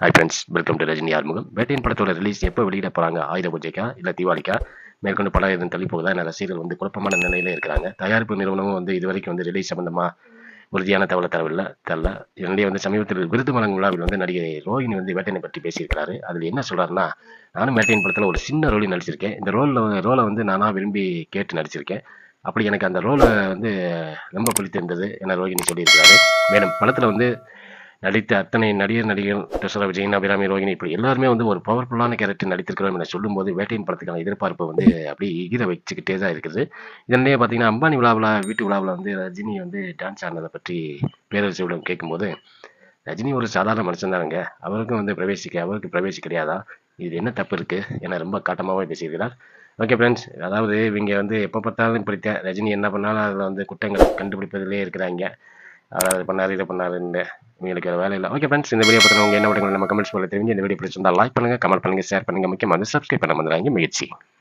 Hi friends welcome to Rajini Arumugam வேட்டையின் படத்தோட release எப்போ வெளியிட போகிறாங்க ஆயுத பூஜைக்கா இல்லை தீபாவளிக்கா? மேற்கொண்டு படம் எதுவும் தள்ளி போகுதா என ரசிகர்கள் வந்து குழப்பமான நிலையில இருக்கிறாங்க. தயாரிப்பு நிறுவனமும் வந்து இது வரைக்கும் வந்து ரிலீஸ் சம்பந்தமா உறுதியான தகவலை தரவில்லை தரல. என்னுடைய வந்து சமீபத்தில் விருது வழங்கும் விழாவில் வந்து நடிகை ரோஹினி வந்து வேட்டையனை பற்றி பேசியிருக்கிறாரு. அதில் என்ன சொல்கிறாருன்னா நானும் வேட்டையின் படத்தில் ஒரு சின்ன ரோலில் நடிச்சிருக்கேன். இந்த ரோலில் ரோலை வந்து நானாக விரும்பி கேட்டு நடிச்சிருக்கேன். அப்படி எனக்கு அந்த ரோலை வந்து ரொம்ப பிடித்திருந்தது என ரோஹினி சொல்லியிருக்கிறாரு. மேலும் படத்தில் வந்து நடித்த அத்தனை நடிகர் நடிகர் தசரா விஜயன் அபிராமி ரோஹினி இப்படி எல்லாருமே வந்து ஒரு பவர்ஃபுல்லான கேரக்டர் நடித்திருக்கிறோம் என சொல்லும்போது வேட்டையின் படத்துக்கான எதிர்பார்ப்பு வந்து அப்படியே ஈர வச்சுக்கிட்டே தான் இருக்குது. இதனிலே பார்த்தீங்கன்னா அம்பானி விழாவில் வீட்டு விழாவில் வந்து ரஜினி வந்து டான்ஸ் ஆனதை பற்றி பேரரசியிடம் கேட்கும்போது ரஜினி ஒரு சாதாரண மனுஷன் தானுங்க. அவருக்கும் வந்து பிரவேசிக்க அவருக்கு பிரவேசி கிடையாதா? இது என்ன தப்பு இருக்குது என ரொம்ப காட்டமாகவே பேசியிருக்கிறார். ஓகே ஃப்ரெண்ட்ஸ் அதாவது இவங்க வந்து எப்போ பார்த்தாலும் இப்படி ரஜினி என்ன பண்ணாலும் அதில் வந்து குற்றங்கள் கண்டுபிடிப்பதிலே இருக்கிறாங்க. அதாவது அதை பண்ணார் இதை பண்ணாருன்னு உங்களுக்கு வேலை இல்லை. ஓகே ஃப்ரெண்ட்ஸ் இந்த வீடியோ பற்றி என்ன பண்ணுங்க நம்ம கமெண்ட்ஸ் பண்ண தெரிஞ்சு இந்த வீடியோ பிடிச்சிருந்தா லைக் பண்ணுங்க கமெண்ட் பண்ணுங்க ஷேர் பண்ணுங்க. முக்கியமாக சப்ஸ்கிரைப் பண்ண வந்துடுறாங்க முயற்சி.